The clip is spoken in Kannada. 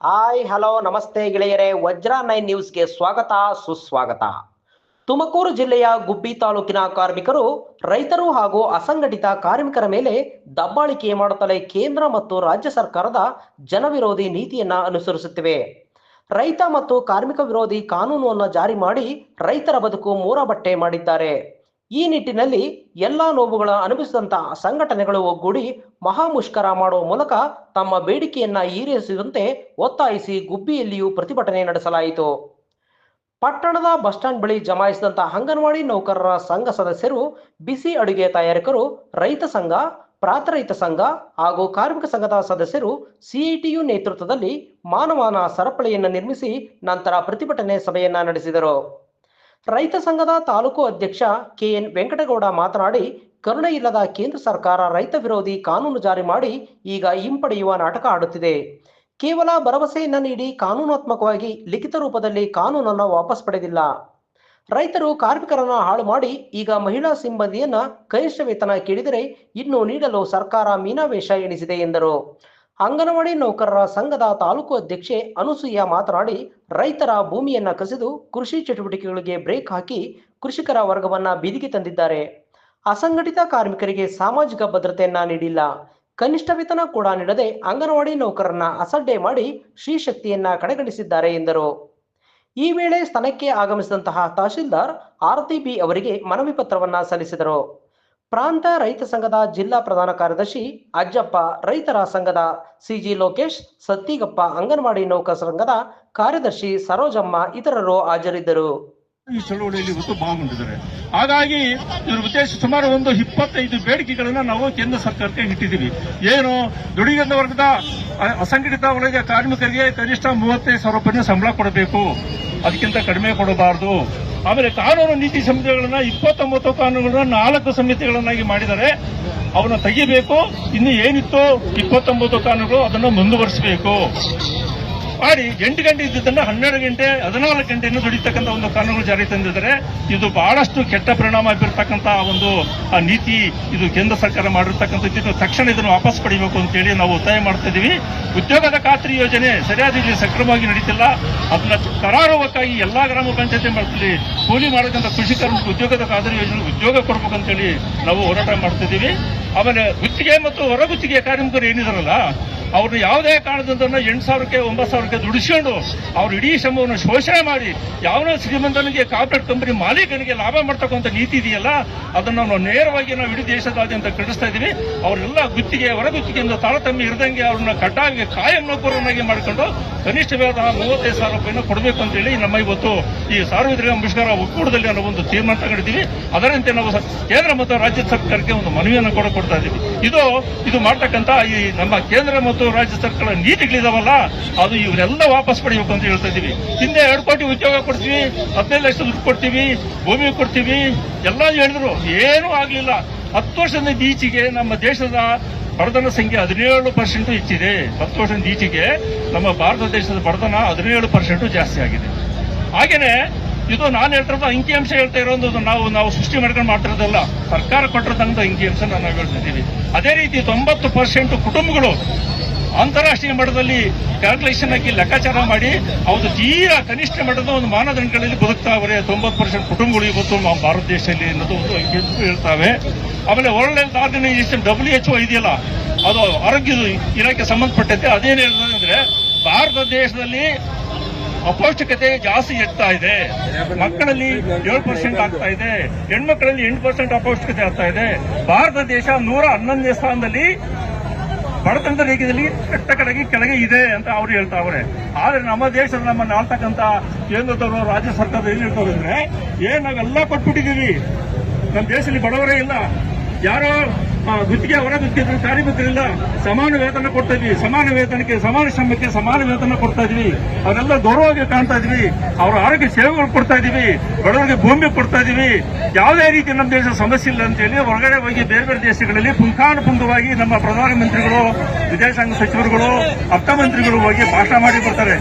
ಹಾಯ್, ಹಲೋ, ನಮಸ್ತೆ ಗೆಳೆಯರೇ. ವಜ್ರ ನೈನ್ ನ್ಯೂಸ್ಗೆ ಸ್ವಾಗತ, ಸುಸ್ವಾಗತ. ತುಮಕೂರು ಜಿಲ್ಲೆಯ ಗುಬ್ಬಿ ತಾಲೂಕಿನ ಕಾರ್ಮಿಕರು ರೈತರು ಹಾಗೂ ಅಸಂಘಟಿತ ಕಾರ್ಮಿಕರ ಮೇಲೆ ದಬ್ಬಾಳಿಕೆ ಮಾಡುತ್ತಲೇ ಕೇಂದ್ರ ಮತ್ತು ರಾಜ್ಯ ಸರ್ಕಾರದ ಜನವಿರೋಧಿ ನೀತಿಯನ್ನ ಅನುಸರಿಸುತ್ತಿವೆ. ರೈತ ಮತ್ತು ಕಾರ್ಮಿಕ ವಿರೋಧಿ ಕಾನೂನನ್ನು ಜಾರಿ ಮಾಡಿ ರೈತರ ಬದುಕು ಮೂರ ಬಟ್ಟೆ ಮಾಡಿದ್ದಾರೆ. ಈ ನಿಟ್ಟಿನಲ್ಲಿ ಎಲ್ಲಾ ನೋವುಗಳ ಅನುಭವಿಸಿದಂತಹ ಸಂಘಟನೆಗಳು ಒಗ್ಗೂಡಿ ಮಹಾ ಮುಷ್ಕರ ಮಾಡುವ ಮೂಲಕ ತಮ್ಮ ಬೇಡಿಕೆಯನ್ನ ಈರೇರಿಸಿದಂತೆ ಒತ್ತಾಯಿಸಿ ಗುಬ್ಬಿಯಲ್ಲಿಯೂ ಪ್ರತಿಭಟನೆ ನಡೆಸಲಾಯಿತು. ಪಟ್ಟಣದ ಬಸ್ ಸ್ಟ್ಯಾಂಡ್ ಬಳಿ ಜಮಾಯಿಸಿದಂತಹ ಅಂಗನವಾಡಿ ನೌಕರರ ಸಂಘ ಸದಸ್ಯರು ಬಿಸಿ ಅಡುಗೆ ತಯಾರಕರು, ರೈತ ಸಂಘ ಪ್ರಾತರೈತ ಸಂಘ ಹಾಗೂ ಕಾರ್ಮಿಕ ಸಂಘದ ಸದಸ್ಯರು ಸಿಐಟಿಯು ನೇತೃತ್ವದಲ್ಲಿ ಮಾನವನ ಸರಪಳಿಯನ್ನು ನಿರ್ಮಿಸಿ ನಂತರ ಪ್ರತಿಭಟನೆ ಸಭೆಯನ್ನ ನಡೆಸಿದರು. ರೈತ ಸಂಘದ ತಾಲೂಕು ಅಧ್ಯಕ್ಷ ಕೆಎನ್ ವೆಂಕಟಗೌಡ ಮಾತನಾಡಿ, ಕರುಣೆ ಇಲ್ಲದ ಕೇಂದ್ರ ಸರ್ಕಾರ ರೈತ ವಿರೋಧಿ ಕಾನೂನು ಜಾರಿ ಮಾಡಿ ಈಗ ಹಿಂಪಡೆಯುವ ನಾಟಕ ಆಡುತ್ತಿದೆ. ಕೇವಲ ಭರವಸೆಯನ್ನ ನೀಡಿ ಕಾನೂನಾತ್ಮಕವಾಗಿ ಲಿಖಿತ ರೂಪದಲ್ಲಿ ಕಾನೂನನ್ನು ವಾಪಸ್ ಪಡೆದಿಲ್ಲ. ರೈತರು ಕಾರ್ಮಿಕರನ್ನ ಹಾಳು ಮಾಡಿ ಈಗ ಮಹಿಳಾ ಸಿಬ್ಬಂದಿಯನ್ನ ಕನಿಷ್ಠ ವೇತನ ಕೇಳಿದರೆ ಇನ್ನು ನೀಡಲು ಸರ್ಕಾರ ಮೀನಾವೇಶ ಎಣಿಸಿದೆ ಎಂದರು. ಅಂಗನವಾಡಿ ನೌಕರರ ಸಂಘದ ತಾಲೂಕು ಅಧ್ಯಕ್ಷೆ ಅನುಸೂಯ ಮಾತನಾಡಿ, ರೈತರ ಭೂಮಿಯನ್ನ ಕಸಿದು ಕೃಷಿ ಚಟುವಟಿಕೆಗಳಿಗೆ ಬ್ರೇಕ್ ಹಾಕಿ ಕೃಷಿಕರ ವರ್ಗವನ್ನ ಬೀದಿಗೆ ತಂದಿದ್ದಾರೆ. ಅಸಂಘಟಿತ ಕಾರ್ಮಿಕರಿಗೆ ಸಾಮಾಜಿಕ ಭದ್ರತೆಯನ್ನ ನೀಡಿಲ್ಲ. ಕನಿಷ್ಠ ವೇತನ ಕೂಡ ನೀಡದೆ ಅಂಗನವಾಡಿ ನೌಕರರನ್ನ ಅಸಡ್ಡೆ ಮಾಡಿ ಶ್ರೀಶಕ್ತಿಯನ್ನ ಕಡೆಗಣಿಸಿದ್ದಾರೆ ಎಂದರು. ಈ ವೇಳೆ ಸ್ಥಳಕ್ಕೆ ಆಗಮಿಸಿದಂತಹ ತಹಶೀಲ್ದಾರ್ ಆರತಿ ಬಿ ಅವರಿಗೆ ಮನವಿ ಪತ್ರವನ್ನ ಸಲ್ಲಿಸಿದರು. ಪ್ರಾಂತ ರೈತ ಸಂಘದ ಜಿಲ್ಲಾ ಪ್ರಧಾನ ಕಾರ್ಯದರ್ಶಿ ಅಜ್ಜಪ್ಪ, ರೈತರ ಸಂಘದ ಸಿಜಿ ಲೋಕೇಶ್, ಸತ್ತಿಗಪ್ಪ ಅಂಗನವಾಡಿ ನೌಕರ ಸಂಘದ ಕಾರ್ಯದರ್ಶಿ ಸರೋಜಮ್ಮ ಇತರರು ಹಾಜರಿದ್ದರು. ಈ ಚಳವಳಿಯಲ್ಲಿ ಇವತ್ತು ಭಾಗಗೊಂಡಿದ್ದಾರೆ ಹಾಗಾಗಿ ಇದ್ರ ಉದ್ದೇಶ ಸುಮಾರು ಒಂದು ಇಪ್ಪತ್ತೈದು ಬೇಡಿಕೆಗಳನ್ನ ನಾವು ಕೇಂದ್ರ ಸರ್ಕಾರಕ್ಕೆ ಇಟ್ಟಿದ್ದೀವಿ. ಏನು? ದುಡಿಗಂದ ವರ್ಗದ ಅಸಂಘಟಿತ ವಲಯದ ಕಾರ್ಮಿಕರಿಗೆ ಕನಿಷ್ಠ ಮೂವತ್ತೈದು ಸಾವಿರ ರೂಪಾಯಿನ ಸಂಬಳ ಕೊಡಬೇಕು. ಅದಕ್ಕಿಂತ ಕಡಿಮೆ ಕೊಡಬಾರದು. ಆಮೇಲೆ ಕಾನೂನು ನೀತಿ ಸಮಿತಿಗಳನ್ನ ಇಪ್ಪತ್ತೊಂಬತ್ತು ಕಾನೂನುಗಳನ್ನ ನಾಲ್ಕು ಸಮಿತಿಗಳನ್ನಾಗಿ ಮಾಡಿದರೆ ಅವನ್ನ ತೆಗಿಬೇಕು. ಇನ್ನು ಏನಿತ್ತು ಇಪ್ಪತ್ತೊಂಬತ್ತು ಕಾನೂನುಗಳು ಅದನ್ನು ಮುಂದುವರಿಸಬೇಕು. ಮಾಡಿ ಎಂಟು ಗಂಟೆ ಇದ್ದಿದ್ದನ್ನು ಹನ್ನೆರಡು ಗಂಟೆ, ಹದಿನಾಲ್ಕು ಗಂಟೆಯನ್ನು ದುಡಿತಕ್ಕಂಥ ಒಂದು ಕಾನೂನು ಜಾರಿ ತಂದಿದ್ದಾರೆ. ಇದು ಬಹಳಷ್ಟು ಕೆಟ್ಟ ಪರಿಣಾಮ ಬೀರ್ತಕ್ಕಂಥ ಒಂದು ನೀತಿ ಇದು ಕೇಂದ್ರ ಸರ್ಕಾರ ಮಾಡಿರ್ತಕ್ಕಂಥದ್ದು. ಇದು ತಕ್ಷಣ ಇದನ್ನು ವಾಪಸ್ ಪಡಿಬೇಕು ಅಂತೇಳಿ ನಾವು ಒತ್ತಾಯ ಮಾಡ್ತಾ ಇದ್ದೀವಿ ಉದ್ಯೋಗದ ಖಾತ್ರಿ ಯೋಜನೆ ಸರಿಯಾದ ಇಲ್ಲಿ ಸಕ್ರಮವಾಗಿ ನಡೀತಿಲ್ಲ. ಅದನ್ನ ಕರಾರುವಕ್ಕಾಗಿ ಎಲ್ಲಾ ಗ್ರಾಮ ಪಂಚಾಯತಿ ಮಾಡ್ತೀವಿ ಕೂಲಿ ಮಾಡಿದಂಥ ಕೃಷಿ ಉದ್ಯೋಗದ ಖಾತ್ರಿ ಯೋಜನೆ ಉದ್ಯೋಗ ಕೊಡ್ಬೇಕಂತೇಳಿ ನಾವು ಹೋರಾಟ ಮಾಡ್ತಿದ್ದೀವಿ ಆಮೇಲೆ ಗುತ್ತಿಗೆ ಮತ್ತು ಹೊರಗುತ್ತಿಗೆ ಕಾರ್ಮಿಕರು ಏನಿದಾರಲ್ಲ ಅವ್ರನ್ನ ಯಾವುದೇ ಕಾರಣದಿಂದ ಎಂಟು ಸಾವಿರಕ್ಕೆ, ಒಂಬತ್ತು ಸಾವಿರಕ್ಕೆ ದುಡಿಸ್ಕೊಂಡು ಅವ್ರ ಇಡೀ ಶ್ರಮವನ್ನು ಶೋಷಣೆ ಮಾಡಿ ಯಾವನೋ ಶ್ರೀಮಂತನಿಗೆ ಕಾರ್ಪೊರೇಟ್ ಕಂಪನಿ ಮಾಲೀಕನಿಗೆ ಲಾಭ ಮಾಡ್ತಕ್ಕಂಥ ನೀತಿ ಇದೆಯಲ್ಲ, ಅದನ್ನು ನಾವು ನೇರವಾಗಿ ನಾವು ಇಡೀ ದೇಶದಾದ್ಯಂತ ಖಂಡಿಸ್ತಾ ಇದ್ದೀವಿ. ಅವರೆಲ್ಲ ಗುತ್ತಿಗೆ ಹೊರಗುತ್ತಿಗೆಯಿಂದ ತಾರತಮ್ಯ ಇರದಂಗೆ ಅವ್ರನ್ನ ಕಟ್ಟಾಗಿ ಕಾಯಂ ನೌಕರನ್ನಾಗಿ ಮಾಡಿಕೊಂಡು ಕನಿಷ್ಠ ವೇತನ ಮೂವತ್ತೈದು ಸಾವಿರ ರೂಪಾಯಿನ ಕೊಡಬೇಕು ಅಂತೇಳಿ ನಮ್ಮ ಇವತ್ತು ಈ ಸಾರ್ವತ್ರಿಕ ಮುಷ್ಕರ ಒಕ್ಕೂಟದಲ್ಲಿ ನಾವು ಒಂದು ತೀರ್ಮಾನ ತಗೊಂಡಿದ್ದೀವಿ. ಅದರಂತೆ ನಾವು ಕೇಂದ್ರ ಮತ್ತು ರಾಜ್ಯ ಸರ್ಕಾರಕ್ಕೆ ಒಂದು ಮನವಿಯನ್ನು ಕೂಡ ಕೊಡ್ತಾ ಇದ್ದೀವಿ. ಇದು ಇದು ಮಾಡ್ತಕ್ಕಂಥ ಈ ನಮ್ಮ ಕೇಂದ್ರ ಮತ್ತು ರಾಜ್ಯ ಸರ್ಕಾರ ನೀತಿಗಳಿದಾವಲ್ಲ, ಅದು ಇವರೆಲ್ಲ ವಾಪಸ್ ಪಡೆಯಬೇಕು ಅಂತ ಹೇಳ್ತಾ ಇದ್ದೀವಿ. ಹಿಂದೆ ಎರಡು ಕೋಟಿ ಉದ್ಯೋಗ ಕೊಡ್ತೀವಿ, ಹದಿನೈದು ಲಕ್ಷ ದುಡ್ಡು ಕೊಡ್ತೀವಿ, ಭೂಮಿ ಕೊಡ್ತೀವಿ, ಎಲ್ಲ ಹೇಳಿದ್ರು. ಏನೂ ಆಗಲಿಲ್ಲ. ಹತ್ತು ವರ್ಷದಿಂದ ಈಚೆಗೆ ನಮ್ಮ ದೇಶದ ಬಡತನ ಸಂಖ್ಯೆ ಹದಿನೇಳು ಪರ್ಸೆಂಟ್ ಹೆಚ್ಚಿದೆ. ಹತ್ತು ವರ್ಷದ ಈಚೆಗೆ ನಮ್ಮ ಭಾರತ ದೇಶದ ಬಡತನ ಹದಿನೇಳು ಪರ್ಸೆಂಟ್ ಜಾಸ್ತಿ ಆಗಿದೆ. ಹಾಗೇನೆ, ಇದು ನಾನು ಹೇಳ್ತಿರೋದು ಅಂಕಿಅಂಶ ಹೇಳ್ತಾ ಇರೋದು ನಾವು ನಾವು ಸೃಷ್ಟಿ ಮಾಡ್ಕೊಂಡು ಮಾಡ್ತಿರೋದಲ್ಲ. ಸರ್ಕಾರ ಕೊಟ್ಟಿರೋದಂತ ಅಂಕಿಅಂಶ ನಾವು ಹೇಳ್ತಿದ್ದೀವಿ ಅದೇ ರೀತಿ ತೊಂಬತ್ತು ಪರ್ಸೆಂಟ್ ಕುಟುಂಬಗಳು ಅಂತಾರಾಷ್ಟ್ರೀಯ ಮಟ್ಟದಲ್ಲಿ ಕ್ಯಾಲ್ಕುಲೇಷನ್ ಹಾಕಿ ಲೆಕ್ಕಾಚಾರ ಮಾಡಿ ಅವರು ತೀರಾ ಕನಿಷ್ಠ ಮಟ್ಟದ ಒಂದು ಮಾನದಂಡಗಳಲ್ಲಿ ಬದುಕ್ತಾವ್ರೆ, ತೊಂಬತ್ತು ಪರ್ಸೆಂಟ್ ಕುಟುಂಬಗಳು ಇವತ್ತು ಭಾರತ ದೇಶದಲ್ಲಿ ಅನ್ನೋದು ಒಂದು ಹೇಳ್ತಾವೆ. ಆಮೇಲೆ world health organisation W H ಇದೆಯಲ್ಲ, ಅದು ಆರೋಗ್ಯ ಇಲಾಖೆ ಸಂಬಂಧಪಟ್ಟಂತೆ ಅದೇನು ಹೇಳ್ತದೆ ಅಂದ್ರೆ ಭಾರತ ದೇಶದಲ್ಲಿ ಅಪೌಷ್ಟಿಕತೆ ಜಾಸ್ತಿ ಎತ್ತಾ ಇದೆ. ಮಕ್ಕಳಲ್ಲಿ ಏಳು ಪರ್ಸೆಂಟ್ ಆಗ್ತಾ ಇದೆ. ಹೆಣ್ಮಕ್ಕಳಲ್ಲಿ ಎಂಟು ಪರ್ಸೆಂಟ್ ಅಪೌಷ್ಟಿಕತೆ ಆಗ್ತಾ ಇದೆ. ಭಾರತ ದೇಶ ನೂರ ಹನ್ನೊಂದನೇ ಸ್ಥಾನದಲ್ಲಿ ಬಡತನದ ರೇಖೆಯಲ್ಲಿ ಕಟ್ಟ ಕಡೆಗೆ ಕೆಳಗೆ ಇದೆ ಅಂತ ಅವ್ರು ಹೇಳ್ತಾವ್ರೆ. ಆದ್ರೆ ನಮ್ಮ ದೇಶದ ನಮ್ಮನ್ನ ಆಳ್ತಕ್ಕಂತ ಕೇಂದ್ರದವರು ರಾಜ್ಯ ಸರ್ಕಾರ ಏನ್ ಹೇಳ್ತಾರೆ ಅಂದ್ರೆ ಏನ್ ನಾವೆಲ್ಲ ಕೊಟ್ಬಿಟ್ಟಿದೀವಿ ನಮ್ಮ ದೇಶದಲ್ಲಿ ಬಡವರೇ ಇಲ್ಲ. ಯಾರೋ ಗುತ್ತಿಗೆ ಹೊರ ಗುತ್ತಿಗೆ ಕಾರ್ಯಕರ್ತರಿಂದ ಸಮಾನ ವೇತನ ಕೊಡ್ತಾ ಇದ್ವಿ. ಸಮಾನ ವೇತನಕ್ಕೆ, ಸಮಾನ ಶ್ರಮಕ್ಕೆ ಸಮಾನ ವೇತನ ಕೊಡ್ತಾ ಇದ್ವಿ. ಅವರೆಲ್ಲ ಗೌರವವಾಗಿ ಕಾಣ್ತಾ ಇದ್ವಿ. ಅವರ ಆರೋಗ್ಯ ಸೇವೆಗಳು ಕೊಡ್ತಾ ಇದೀವಿ. ಬಡವರಿಗೆ ಭೂಮಿ ಕೊಡ್ತಾ ಇದೀವಿ. ಯಾವುದೇ ರೀತಿ ನಮ್ಮ ದೇಶ ಸಮಸ್ಯೆ ಇಲ್ಲ ಅಂತೇಳಿ ಹೊರಗಡೆ ಹೋಗಿ ಬೇರೆ ಬೇರೆ ದೇಶಗಳಲ್ಲಿ ಪುಂಖಾನುಪುಂಖವಾಗಿ ನಮ್ಮ ಪ್ರಧಾನಮಂತ್ರಿಗಳು ವಿದೇಶಾಂಗ ಸಚಿವರುಗಳು ಅರ್ಥಮಂತ್ರಿಗಳು ಹೋಗಿ ಭಾಷಣ ಮಾಡಿ ಬರ್ತಾರೆ.